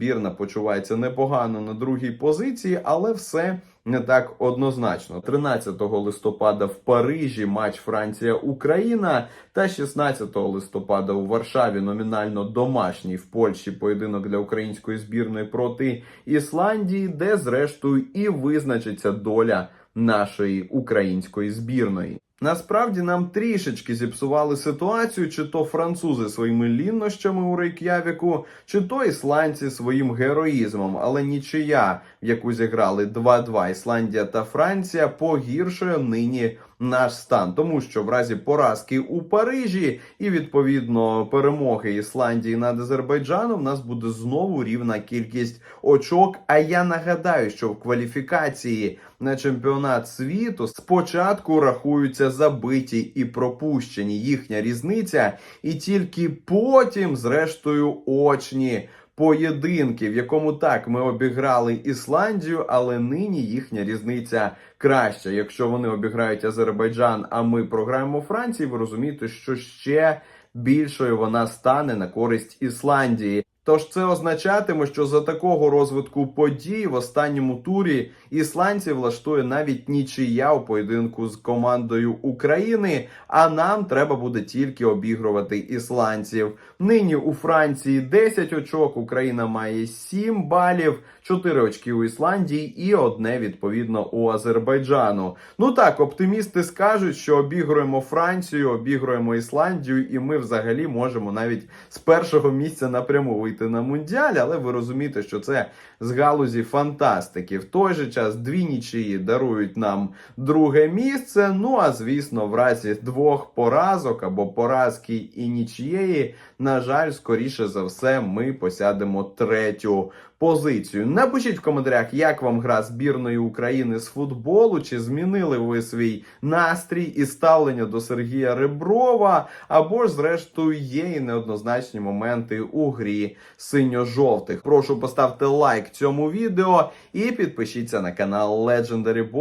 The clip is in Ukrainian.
збірна почувається непогано на другій позиції, але все не так однозначно. 13 листопада в Парижі матч Франція-Україна та 16 листопада у Варшаві номінально домашній в Польщі поєдинок для української збірної проти Ісландії, де зрештою і визначиться доля нашої української збірної. Насправді нам трішечки зіпсували ситуацію, чи то французи своїми ліннощами у Рейк'явіку, чи то ісландці своїм героїзмом, але нічия, в яку зіграли 2-2 Ісландія та Франція, погіршує нині наш стан, тому що в разі поразки у Парижі і відповідно перемоги Ісландії над Азербайджаном, в нас буде знову рівна кількість очок. А я нагадаю, що в кваліфікації на чемпіонат світу спочатку рахуються забиті і пропущені їхня різниця, і тільки потім, зрештою, очні. Поєдинки, в якому так ми обіграли Ісландію, але нині їхня різниця краща. Якщо вони обіграють Азербайджан, а ми програємо Франції, ви розумієте, що ще більшою вона стане на користь Ісландії. Тож це означатиме, що за такого розвитку подій в останньому турі ісландці влаштує навіть нічия у поєдинку з командою України. А нам треба буде тільки обігрувати ісландців. Нині у Франції 10 очок, Україна має 7 балів, 4 очки у Ісландії і одне відповідно у Азербайджану. Ну так, оптимісти скажуть, що обігруємо Францію, обігруємо Ісландію, і ми взагалі можемо навіть з першого місця напряму вийти на мундіаль, але ви розумієте, що це з галузі фантастики. В той же час дві нічиї дарують нам друге місце. Ну а звісно, в разі двох поразок або поразки і нічієї, на жаль, скоріше за все, ми посядемо третю позицію. Напишіть в коментарях, як вам гра збірної України з футболу, чи змінили ви свій настрій і ставлення до Сергія Реброва, або ж, зрештою, є і неоднозначні моменти у грі синьо-жовтих. Прошу поставити лайк цьому відео і підпишіться на канал Legendary Ball.